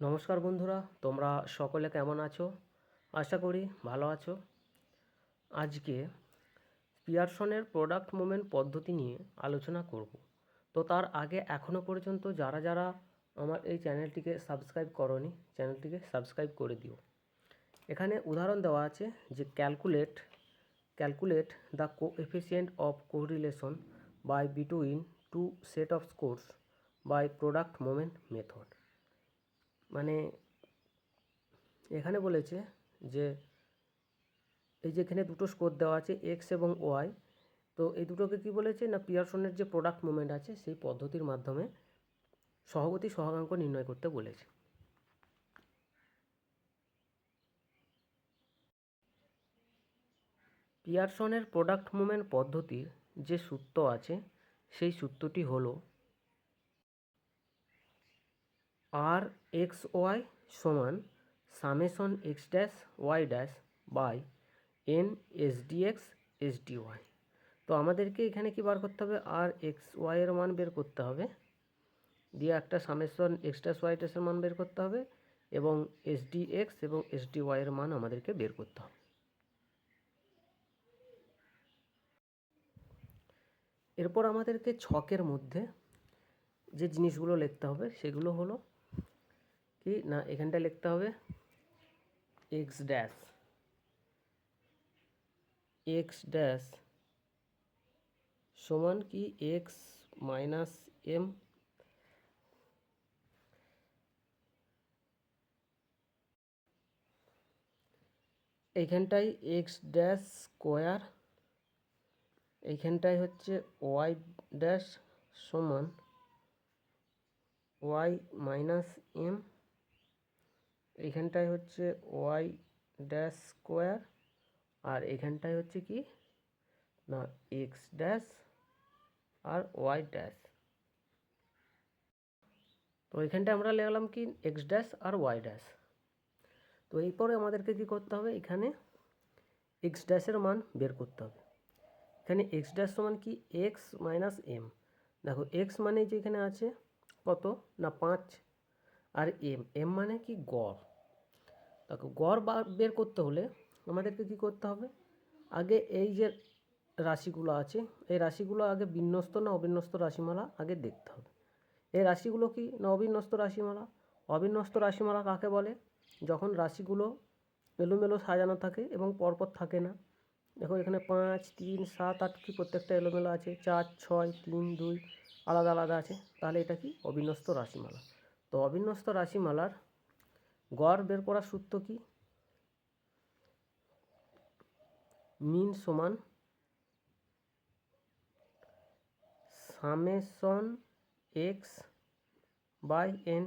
নমস্কার বন্ধুরা, তোমরা সকলে কেমন আছো? আশা করি ভালো আছো। আজকে পিয়ারসনের প্রোডাক্ট মুভমেন্ট পদ্ধতি নিয়ে আলোচনা করব। তো তার আগে এখনও পর্যন্ত যারা যারা আমার এই চ্যানেলটিকে সাবস্ক্রাইব করনি, চ্যানেলটিকে সাবস্ক্রাইব করে দিও। এখানে উদাহরণ দেওয়া আছে যে calculate calculate the coefficient of correlation by between two set of scores by product moment method মানে এখানে বলেছে যে এই যে এখানে দুটো স্কোর দেওয়া আছে এক্স এবং ওয়াই তো এই দুটোকে কি বলেছে না পিয়ারসনের যে প্রোডাক্ট মুভমেন্ট আছে, সেই পদ্ধতির মাধ্যমে সহগতি সহগাঙ্ক নির্ণয় করতে বলেছে। পিয়ারসনের প্রোডাক্ট মুভমেন্ট পদ্ধতির যে সূত্র আছে, সেই সূত্রটি হলো আর এক্স ওয়াই সমান summation X dash Y dash by N S D X S D Y তো আমাদেরকে এখানে কি বার করতে হবে? আর এক্স ওয়াইয়ের মান বের করতে হবে। দিয়ে একটা সামেশন এক্স ড্যাশ ওয়াই ড্যাশের মান বের করতে হবে এবং এস ডি এক্স এবং এস ডি ওয়াইয়ের মান আমাদেরকে বের করতে হবে। এরপর আমাদেরকে ছকের মধ্যে যে জিনিসগুলো লিখতে হবে সেগুলো হলো কি না এখানটা লিখতে হবে এক্স ড্যাশ এক্স ড্যাশ সমান কি এক্স মাইনাস এম এইখানটায় এক্স ড্যাশ স্কোয়ার এইখানটায় হচ্ছে ওয়াই ড্যাশ সমান ওয়াই মাইনাস এম এইখানটায় হচ্ছে ওয়াই ড্যাশ স্কোয়ার আর এখানটায় হচ্ছে কি? না, এক্স ড্যাশ আর ওয়াই ড্যাশ। তো এখানটায় আমরা লিখলাম কি? এক্স ড্যাশ আর ওয়াই ড্যাশ। তো এরপরে আমাদেরকে কি করতে হবে? এখানে এক্স ড্যাশের মান বের করতে হবে। এখানে এক্স ড্যাশ সমান কি? X minus M. দেখো, এক্স মানে যে এখানে আছে কত? না, পাঁচ। আর এম এম মানে কি? গড়। দেখো গড় বের করতে হলে আমাদেরকে কি করতে হবে? আগে এই যে রাশিগুলো আছে, এই রাশিগুলো আগে বিন্যস্ত না অবিন্যস্ত রাশিমালা আগে দেখতে হবে। এই রাশিগুলো কি না অবিন্যস্ত রাশিমালা? অবিন্যস্ত রাশিমালা কাকে বলে? যখন রাশিগুলো এলোমেলো সাজানো থাকে এবং পরপর থাকে না। দেখো এখানে পাঁচ, তিন, সাত, আট কি প্রত্যেকটা এলোমেলো আছে? চার, ছয়, তিন, দুই, আলাদা আলাদা আছে। তাহলে এটা কি? অবিন্যস্ত রাশিমালা। তো অবিন্যস্ত রাশিমালার গড় বের করার সূত্র কি? মিন সমান সামেশন এক্স বাই এন।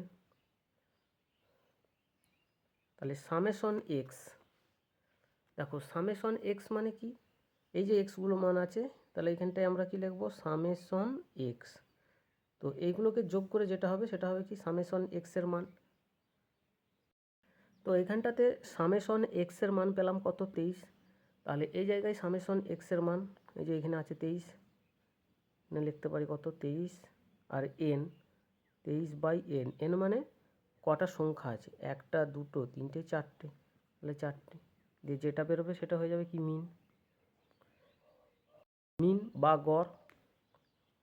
তাহলে সামেশন এক্স, দেখো সামেশন এক্স মানে কি? এই যে এক্সগুলো মান আছে, তাহলে এখানটায় আমরা কি লিখব? Summation x. তো এইগুলোকে যোগ করে যেটা হবে, সেটা হবে কি? সামেশন এক্সের মান। তো এখানটাতে সামেশন এক্সের মান পেলাম কত? তেইশ। তাহলে এই জায়গায় সামেশন এক্সের মান, এই যে এখানে আছে তেইশ, এখানে লিখতে পারি কত? তেইশ। আর এন তেইশ বাই এন এন মানে কটা সংখ্যা আছে? একটা, দুটো, তিনটে, চারটে। তাহলে চারটে। দিয়ে যেটা বেরোবে সেটা হয়ে যাবে কি? মিন। মিন বা গড়।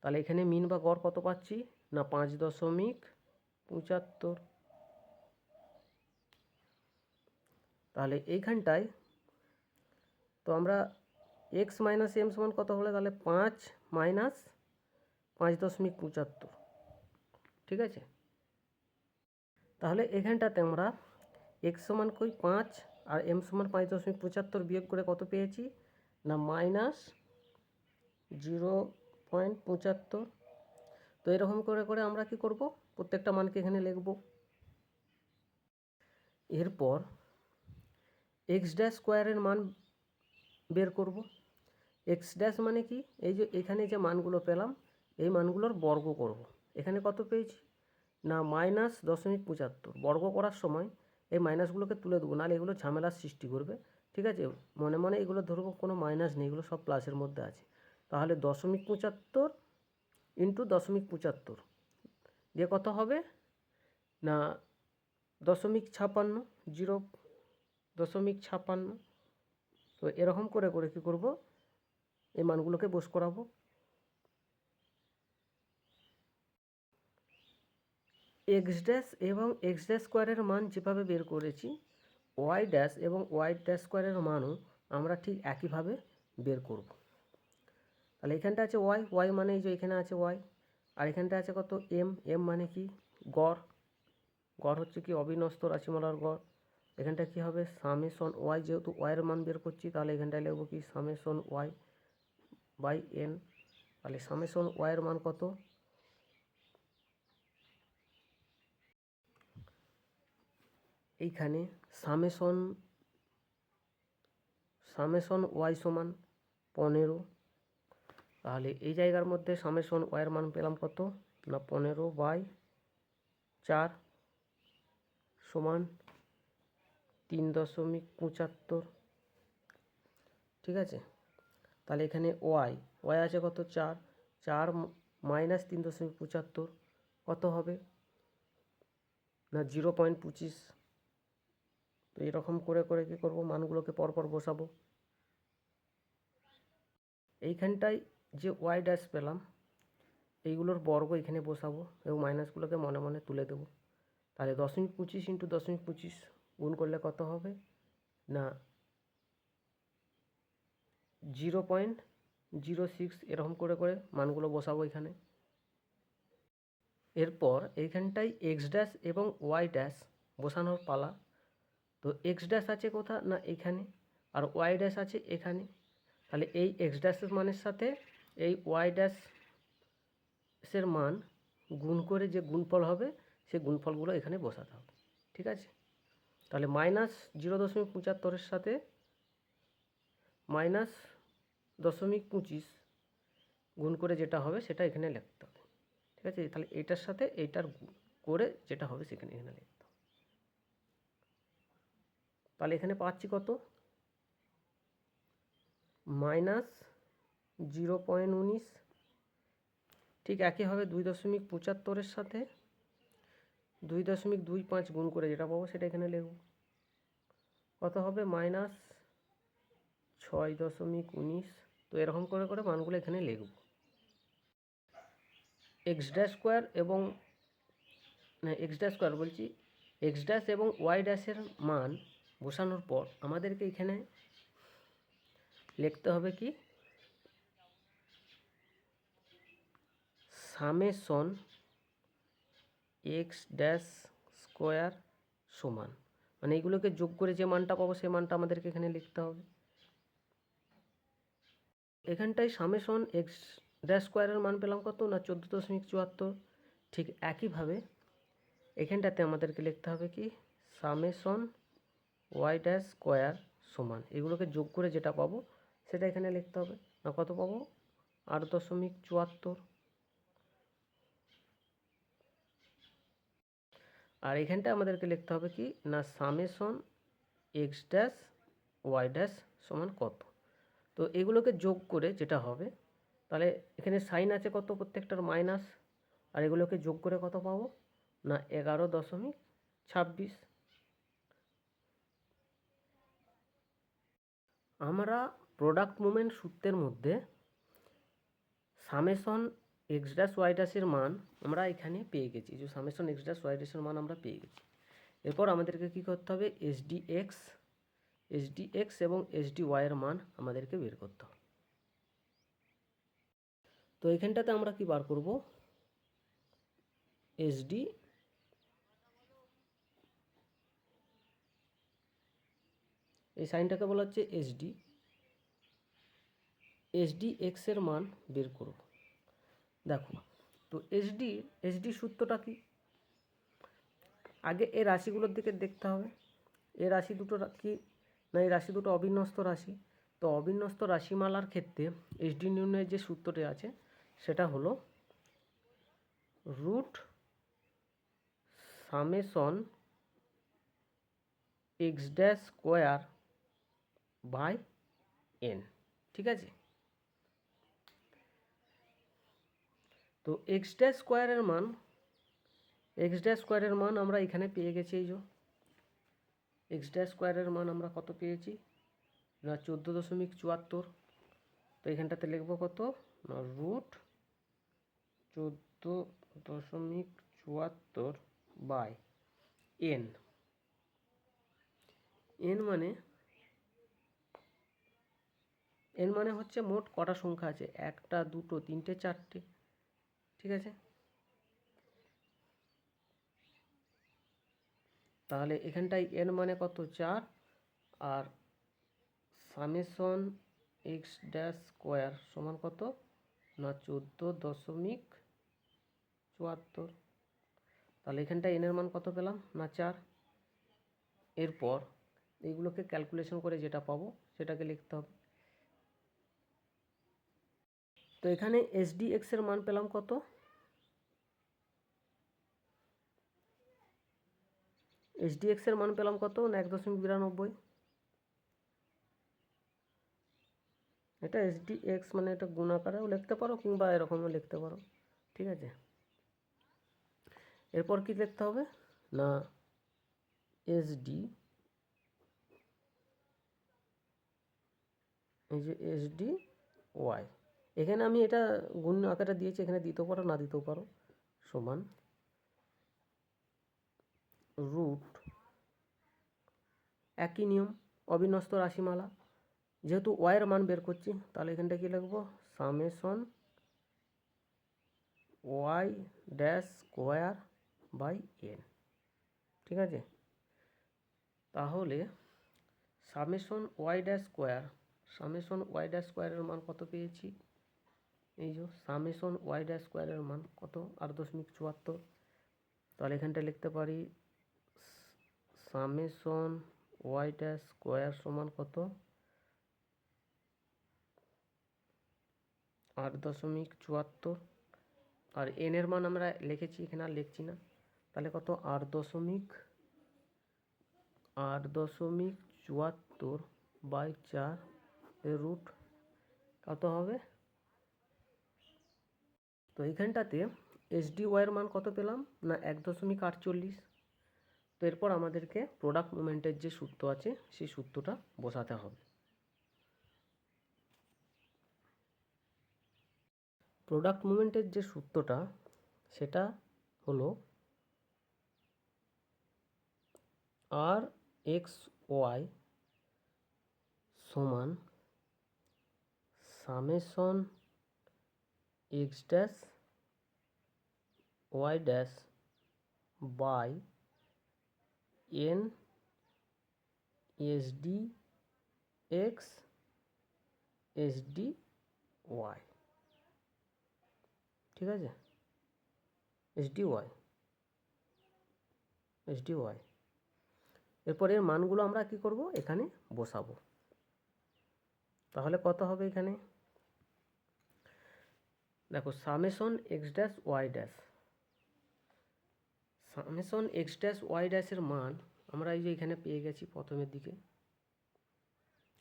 তাহলে এখানে মিন বা গড় কত পাচ্ছি? না, পাঁচ দশমিক পঁচাত্তর। তাহলে এইখানটায় তো আমরা এক্স মাইনাস এম সমান কত হলে? তাহলে পাঁচ মাইনাস পাঁচ দশমিক পঁচাত্তর। ঠিক আছে? তাহলে এখানটাতে আমরা এক্স সমান কই? পাঁচ আর এম সমান পাঁচ দশমিক পঁচাত্তর বিয়োগ করে কত পেয়েছি? না মাইনাস জিরো পয়েন্ট পঁচাত্তর। তো এরকম করে করে আমরা কি করব? প্রত্যেকটা মানকে এখানে লিখব। এরপর এক্স ড্যাশ স্কোয়ারের মান বের করব। এক্স ড্যাশ মানে কি? এই যে এখানে যে মানগুলো পেলাম, এই মানগুলোর বর্গ করব। এখানে কত পেয়েছি? না মাইনাস দশমিক পঁচাত্তর। বর্গ করার সময় এই মাইনাসগুলোকে তুলে দেবো, নাহলে এগুলো ঝামেলার সৃষ্টি করবে। ঠিক আছে? মনে মনে এগুলো ধরবো, কোনো মাইনাস নেই, এগুলো সব প্লাসের মধ্যে আছে। তাহলে দশমিক পঁচাত্তর ইন্টু দশমিক পঁচাত্তর। দিয়ে কত হবে? না, দশমিক ছাপান্ন জিরো দশমিক ছাপান্ন। তো এরকম করে করে কী করব? এই মানগুলোকে বস করাবো। এক্স ড্যাশ এবং এক্স ড্যাশ স্কোয়ারের মান যেভাবে বের করেছি ওয়াই ড্যাশ এবং ওয়াই ড্যাশ স্কোয়ারের মানও আমরা ঠিক একইভাবে বের করব। তাহলে এখানটা আছে ওয়াই ওয়াই মানে এই যে এখানে আছে ওয়াই আর এখানটা আছে কত? এম এম মানে কি? গড়। গড় হচ্ছে কি? অবিনস্ত রাশিমালার গড়। এখানটা কি হবে? সামেশন ওয়াই যেহেতু ওয়াইয়ের মান বের করছি, তাহলে এখানটায় লিখব কি? সামেশন ওয়াই বাই এন তাহলে সামেশন ওয়াইয়ের মান কত? এইখানে সামেশন সামেশন ওয়াই সমান পনেরো। তাহলে এই জায়গার মধ্যে সামেশন ওয়াইয়ের মান পেলাম কত? না, পনেরো বাই চার সমান তিন দশমিক পঁচাত্তর। ঠিক আছে? তাহলে এখানে ওয়াই। ওয়াই আছে কত? চার। চার মাইনাস তিন দশমিক পঁচাত্তর কত হবে? না, জিরো পয়েন্ট পঁচিশ। তো এরকম করে করে কী করব? মানগুলোকে পরপর বসাবো। এইখানটায় যে ওয়াই ড্যাশ পেলাম, এইগুলোর বর্গ এখানে বসাবো এবং মাইনাসগুলোকে মনে মনে তুলে দেবো। তাহলে দশমিক পঁচিশ ইন্টু দশমিক পঁচিশ গুণ করলে কত হবে? না, জিরো পয়েন্ট জিরো সিক্স এরকম করে করে মানগুলো বসাবো এখানে। এরপর এইখানটায় এক্স ড্যাশ এবং ওয়াই ড্যাশ বসানোর পালা। তো এক্স ড্যাশ আছে কোথা? না, এখানে। আর ওয়াই ড্যাশ আছে এখানে। তাহলে এই এক্স ড্যাশের মানের সাথে এই ওয়াই ড্যাশের মান গুণ করে যে গুণফল হবে সেই গুণফলগুলো এখানে বসাতে হবে। ঠিক আছে? তাহলে মাইনাস জিরো দশমিক পঁচাত্তরের সাথে মাইনাস দশমিক পঁচিশ গুণ করে যেটা হবে সেটা এখানে লিখতে হবে। ঠিক আছে? তাহলে এইটার সাথে এইটার করে যেটা হবে সেখানে এখানে লিখতে হবে। তাহলে এখানে পাচ্ছি কত? মাইনাস জিরো পয়েন্ট উনিশ। ঠিক একইভাবে দুই দশমিক পঁচাত্তরের সাথে দুই দশমিক দুই পাঁচ গুণ করে যেটা পাবো সেটা এখানে লিখব কত হবে? মাইনাস ছয় দশমিক উনিশ। তো এরকম করে করে মানগুলো এখানে লিখব এক্স ড্যাশ স্কোয়ার এবং না, এক্স ড্যাশ স্কোয়ার বলছি। এক্স ড্যাশ এবং ওয়াই ড্যাশের মান বসানোর পর আমাদেরকে এখানে লিখতে হবে কি? সামেশন এক্স ড্যাশ স্কোয়ার সমান। মানে এইগুলোকে যোগ করে যে মানটা পাবো, সেই মানটা আমাদেরকে এখানে লিখতে হবে। এখানটায় সামেশন এক্স ড্যাশ স্কোয়ারের মান পেলাম কত? না, চোদ্দ দশমিক চুয়াত্তর। ঠিক একইভাবে এখানটাতে আমাদেরকে লিখতে হবে কি? সামেশন ওয়াই ড্যাশ স্কোয়ার সমান। এগুলোকে যোগ করে যেটা পাবো, সেটা এখানে লিখতে হবে। না, কত পাবো? আট দশমিক চুয়াত্তর। আর এখানটা আমাদেরকে লিখতে হবে কি? না summation x dash y dash সমান কত? তো এগুলোকে যোগ করে যেটা হবে, তাহলে এখানে সাইন আছে কত? প্রত্যেকটার মাইনাস। আর এগুলোকে যোগ করে কত পাবো? না, এগারো দশমিক ছাব্বিশ। আমরা প্রোডাক্ট মুভমেন্ট সূত্রের মধ্যে সামেশন এক্স ড্যাশ ওয়াই ড্যাশের মান আমরা এখানে পেয়ে গেছি। যে সামেশন এক্স ড্যাশ ওয়াই ড্যাশের মান আমরা পেয়ে গেছি। এরপর আমাদেরকে কী করতে হবে? S D x S D x এবং এস ডি ওয়াইয়ের মান আমাদেরকে বের করতে হবে। তো এখানটাতে আমরা কি বার করব? এস ডি এই সাইনটাকে বলা হচ্ছে এসডি এসডি এক্সের মান বের করব। দেখো, তো এসডি এসডি সূত্রটা কি? আগে এই রাশিগুলোর দিকে দেখতে হবে। এই রাশি দুটো কি? না, এই রাশি দুটো অবিন্যস্ত রাশি। তো অবিন্যস্ত রাশিমালার ক্ষেত্রে এসডি নির্ণয়ের যে সূত্রটি আছে, সেটা হলো root summation x dash square by n. ঠিক আছে? তো এক্স ড্যাশ স্কোয়ারের মান এক্স স্কোয়ারের মান আমরা এখানে পেয়ে গেছি এই যে। এক্স স্কোয়ারের মান আমরা কত পেয়েছি? না চোদ্দ দশমিক চুয়াত্তর। তো এখানটাতে লিখব কত? না রুট চোদ্দ দশমিক চুয়াত্তর বাই এন এন মানে এন মানে হচ্ছে মোট কটা সংখ্যা আছে? একটা, দুটো, তিনটে, চারটে। ঠিক আছে? তাহলে এখানটায় এন মানে কত? চার। আর সামেশন এক্স ড্যাশ স্কোয়ার সমান কত? না, চোদ্দ দশমিক চুয়াত্তর। তাহলে এখানটায় এনের মান কত পেলাম? না, চার। এরপর এইগুলোকে ক্যালকুলেশন করে যেটা পাবো, সেটাকে লিখতে হবে। তো এখানে এসডি এক্সের মান পেলাম কত? এসডিএক্স এর মান পেলাম কত? না, এক দশমিক বিরানব্বই। এটা এসডি এক্স মানে এটা গুণাকারেও লিখতে পারো কিংবা এরকমও লিখতে পারো, ঠিক আছে? এরপর কি লিখতে হবে? না এসডি এই যে এসডি ওয়াই এখানে আমি এটা গুণ আকারে দিয়েছি, এখানে দিতেও পারো, না দিতেও পারো, সমান রুট একই নিয়ম অবিনস্ত রাশিমালা। যেহেতু ওয়াইয়ের মান বের করছি, তাহলে এখানটা কী লিখব? Summation y dash square by n ঠিক আছে? তাহলে summation y dash square summation y dash স্কোয়ারের মান কত পেয়েছি? এই যে সামেশন ওয়াই ড্যাশ স্কোয়ারের মান কত? আট দশমিক চুয়াত্তর। তাহলে এখানটা লিখতে পারি সামেশন ওয়াই ড্যাশ স্কোয়ার সমান কত? আট দশমিক চুয়াত্তর। আর এন এর মান আমরা লিখেছি, এখানে আর লিখছি না। তাহলে কত? আট দশমিক আট দশমিক চুয়াত্তর বাই চার রুট কত হবে? তো এইখানটাতে এসডি ওয়াইয়ের মান কত পেলাম? না, এক দশমিক আটচল্লিশ। তো এরপর আমাদেরকে প্রোডাক্ট মুভমেন্টের যে সূত্র আছে, সেই সূত্রটা বসাতে হবে। প্রোডাক্ট মুভমেন্টের যে সূত্রটা, সেটা হলো আর এক্স ওয়াই সমান summation x dash y dash by n SD x SD y. ঠিক আছে? SD y. SD y. এরপর এর মানগুলো আমরা কি করব? এখানে বসাবো। তাহলে কত হবে এখানে? দেখো, summation x dash y dash. Summation x dash y ড্যাশের মান আমরা এই যে এখানে পেয়ে গেছি প্রথমের দিকে।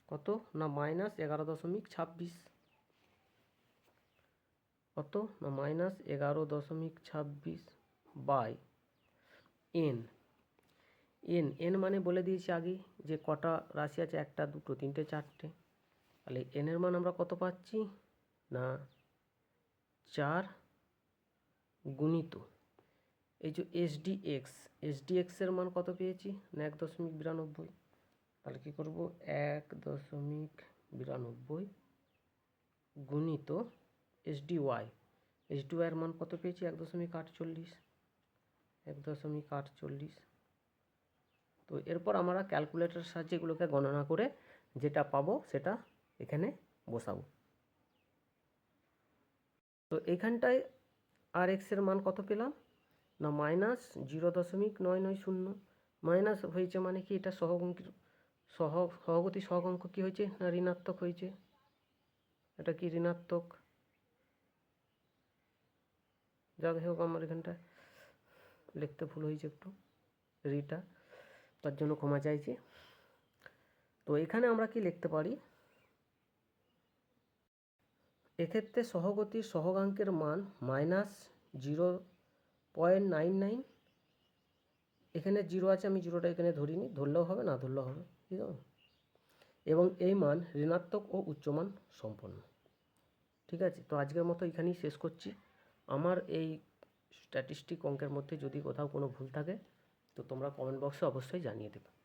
কত? না, মাইনাস এগারো দশমিক ছাব্বিশ। কত? না, মাইনাস এগারো দশমিক ছাব্বিশ বাই এন। এন এন মানে বলে দিয়েছি আগে যে কটা রাশি আছে, একটা, দুটো, তিনটে, চারটে। তাহলে এনের মান আমরা কত পাচ্ছি? না, চার গুণিত। এই যে এসডি এক্স এসডি এক্সের মান কত পেয়েছি? না এক দশমিক বিরানব্বই। তাহলে কী করব? এক দশমিক বিরানব্বই গুণিত এসডি ওয়াই এসডি ওয়াইয়ের মান কত পেয়েছি? এক দশমিক আটচল্লিশ। এক দশমিক আটচল্লিশ। তো এরপর আমরা ক্যালকুলেটরের সাহায্যে এগুলোকে গণনা করে যেটা পাবো সেটা এখানে বসাবো। তো এখানটায় আর এক্সের মান কত পেলাম? না মাইনাস জিরো দশমিক নয় নয় শূন্য। মাইনাস হয়েছে মানে কি? এটা সহগঙ্কির সহ সহগতি সহগঙ্ক কী হয়েছে? না ঋণাত্মক হয়েছে? এটা কি ঋণাত্মক? যাক, হোক, আমার এখানটা লিখতে ভুল হয়েছে একটু। রিটা, তার জন্য ক্ষমা চাইছি। তো এখানে আমরা কি লিখতে পারি? এক্ষেত্রে সহগতির সহগাঙ্কের মান minus zero point nine nine. এখানে জিরো আছে, আমি জিরোটা এখানে ধরিনি। ধরলেও হবে, না ধরলেও হবে। ঠিক আছে? এবং এই মান ঋণাত্মক ও উচ্চমান সম্পন্ন। ঠিক আছে? তো আজকের মতো এখানেই শেষ করছি। আমার এই স্ট্যাটিস্টিক অঙ্কের মধ্যে যদি কোথাও কোনো ভুল থাকে, তো তোমরা কমেন্ট বক্সে অবশ্যই জানিয়ে দেবে।